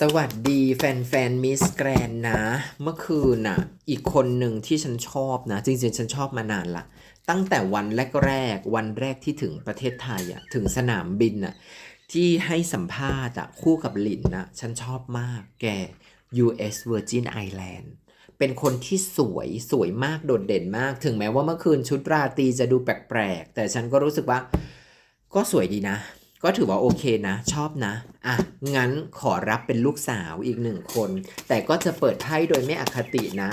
สวัสดีแฟนๆมิสแกรนนะ เมื่อคืนน่ะ อีกคนหนึ่งที่ฉันชอบนะ จริงๆ ฉันชอบมานานละตั้งแต่วันแรกๆ วันแรกที่ถึงประเทศไทยอะถึงสนามบินอะที่ให้สัมภาษณ์อะคู่กับหลินนะฉันชอบมากแก US Virgin Island เป็นคนที่สวยสวยมากโดดเด่นมาก ถึงแม้ว่าเมื่อคืนชุดราตรีจะดูแปลกๆ แต่ฉันก็รู้สึกว่า ก็สวยดีนะ ก็ถือว่าโอเคนะ ชอบนะ อะ งั้นขอรับเป็นลูกสาวอีกหนึ่งคน แต่ก็จะเปิดไพ่โดยไม่อคตินะ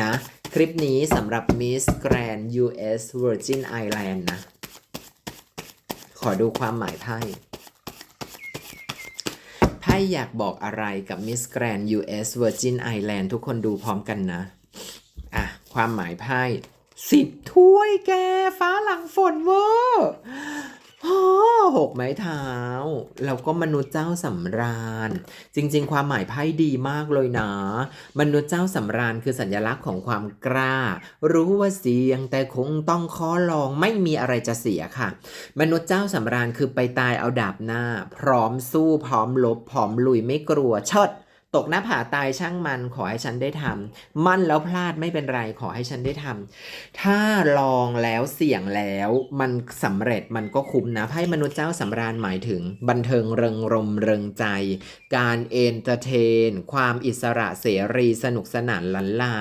นะ คลิปนี้สำหรับ Miss Grand US Virgin Island นะ ขอดูความหมายไพ่ไพ่อยากบอกอะไรกับ Miss Grand US Virgin Island ทุกคนดูพร้อมกันนะ อะ ความหมายไพ่สิบถ้วยแกฟ้าหลังฝนเวอร์โอ้ห กไม้เท้า แล้วก็มนุษย์เจ้าสำราญ จริง ๆ ความหมายไพ่ดีมากเลยนะ มนุษย์เจ้าสำราญคือสัญลักษณ์ของความกล้า รู้ว่าเสี่ยงแต่คงต้องขอลองไม่มีอะไรจะเสียค่ะ มนุษย์เจ้าสำราญคือไปตายเอาดาบหน้า พร้อมสู้พร้อมลบพร้อมลุยไม่กลัวเชิด ตกหน้าผาตายช่างมันขอให้ฉันได้ทำมั่นแล้วพลาดไม่เป็นไรขอให้ฉันได้ทำถ้าลองแล้วเสี่ยงแล้วมันสำเร็จมันก็คุ้มนะไพ่มนุษย์เจ้าสำราญหมายถึง บันเทิงเริงรมเริงใจ การเอนเตอร์เทน ความอิสระเสรีสนุกสนานลันลา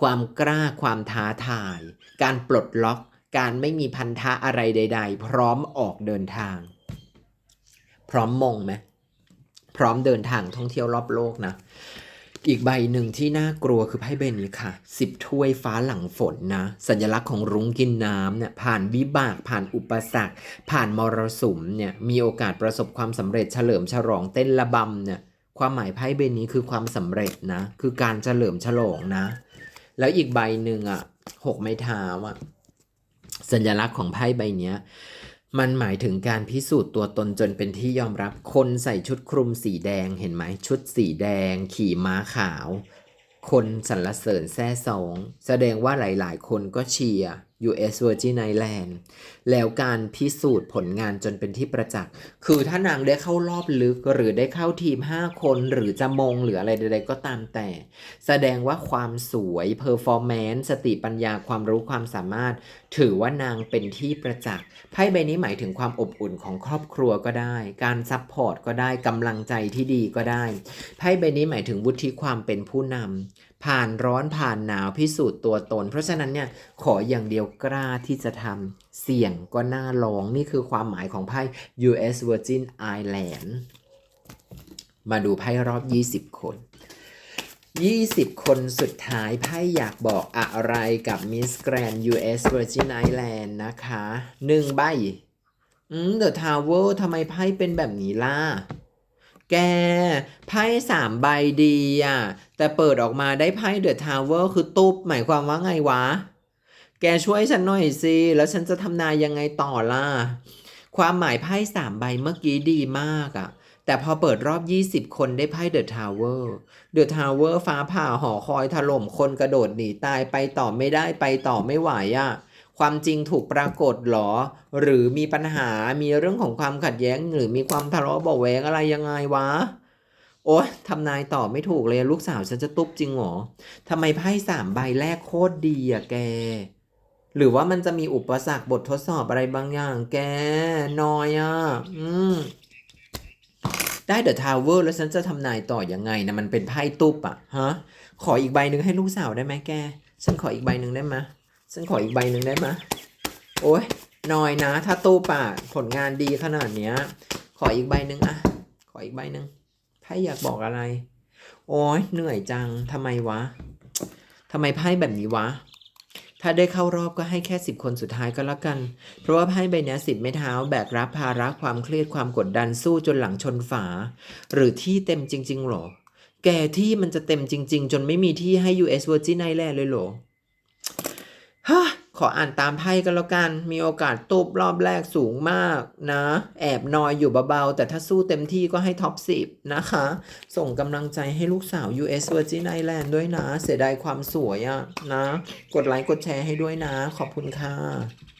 ความกล้าความท้าทาย การปลดล็อก การไม่มีพันธะอะไรใด ๆ พร้อมออกเดินทาง พร้อมมงไหม พร้อมเดินทางท่องเที่ยวรอบโลกนะ อีกใบหนึ่งที่น่ากลัวคือไพ่ใบนี้ค่ะสิบถ้วยฟ้าหลังฝนนะ สัญลักษณ์ของรุ้งกินน้ำเนี่ยผ่านวิบากผ่านอุปสรรค ผ่านมรสุมเนี่ยมีโอกาสประสบความสำเร็จเฉลิมฉลองเต้นระบำเนี่ยความหมายไพ่ใบนี้คือความสำเร็จนะ คือการเฉลิมฉลองนะ แล้วอีกใบหนึ่งอะหกไม้เท้าอะสัญลักษณ์ของไพ่ใบเนี้ย มันหมายถึงการพิสูจน์ตัวตนจนเป็นที่ยอมรับ คนใส่ชุดคลุมสีแดงเห็นไหมชุดสีแดง ขี่ม้าขาว คนสรรเสริญแซ่สอง แสดงว่าหลาย ๆ คนก็เชียร์ US Virgin Island แล้วการพิสูจน์ผลงานจนเป็นที่ประจักษ์ คือถ้านางได้เข้ารอบลึกหรือได้เข้าทีม 5 คนหรือจะมงหรืออะไรใดๆก็ตามแต่ แสดงว่าความสวยเพอร์ฟอร์แมนซ์สติปัญญาความรู้ความสามารถ ถือว่านางเป็นที่ประจักษ์ไพ่ใบนี้หมายถึงความอบอุ่นของครอบครัวก็ได้ การซัพพอร์ตก็ได้กำลังใจที่ดีก็ได้ไพ่ใบนี้หมายถึงวุฒิความเป็นผู้นำ ผ่านร้อนผ่านหนาวพิสูจน์ตัวตน เพราะฉะนั้นเนี่ยขออย่างเดียวกล้าที่จะทำเสี่ยงก็น่าลองนี่คือความหมายของไพ่ US Virgin Island มาดูไพ่รอบ 20 คน 20 คนสุดท้ายไพ่อยากบอกอะไรกับ Miss Grand US Virgin Island นะคะ1ใบ อืม The Tower ทำไมไพ่เป็นแบบนี้ล่ะ แกไพ่สามใบดีอะ แต่เปิดออกมาได้ไพ่ The Tower คือตุ๊บหมายความว่าไงวะ แกช่วยฉันหน่อยสิ แล้วฉันจะทำนายยังไงต่อล่ะ ความหมายไพ่สามใบเมื่อกี้ดีมากอะ แต่พอเปิดรอบ 20 คนได้ไพ่ The Tower The Tower ฟ้าผ่าหอคอยถล่มคนกระโดดหนีตายไปต่อไม่ได้ไปต่อไม่ไหวอะ ความจริงถูกปรากฏหรอ หรือมีปัญหามีเรื่องของความขัดแย้ง หรือมีความทะเลาะเบาะแวงอะไรยังไงวะ โอ๊ยทำนายต่อไม่ถูกเลยลูกสาวฉันจะตุ๊บจริงหรอทำไมไพ่สามใบแรกโคตรดีอะแก หรือว่ามันจะมีอุปสรรคบททดสอบอะไรบางอย่าง แกนอยอะอืมได้เดอะทาวเวอร์แล้วฉันจะทำนายต่อยังไงนะมันเป็นไพ่ตุ๊บอะฮะขออีกใบหนึ่งให้ลูกสาวได้ไหมแก ฉันขออีกใบหนึ่งได้ไหม ฉันขออีกใบหนึ่งได้ไหมโอ้ยน้อยนะ ถ้าตู้ป่ะผลงานดีขนาดเนี้ย ขออีกใบหนึ่งอะขออีกใบหนึ่งไพ่อยากบอกอะไร โอ้ยเหนื่อยจังทำไมวะทำไมไพ่แบบนี้วะ ถ้าได้เข้ารอบก็ให้แค่สิบคนสุดท้ายก็แล้วกัน เพราะว่าไพ่ใบนี้สิบไม้เท้าแบกรับภาระความเครียดความกดดันสู้จนหลังชนฝา หรือที่เต็มจริง ๆหรอ แกที่มันจะเต็มจริง ๆ จนไม่มีที่ให้ US Virgin Island เลยหรอ ฮะขออ่านตามไพ่กันแล้วกัน มีโอกาสตุบรอบแรกสูงมากนะ แอบนอยอยู่เบาๆ แต่ถ้าสู้เต็มที่ก็ให้ท็อป 10 นะคะ ส่งกำลังใจให้ลูกสาว US Virgin Island ด้วยนะ เสียดายความสวยอะนะ กดไลค์กดแชร์ให้ด้วยนะ ขอบคุณค่ะ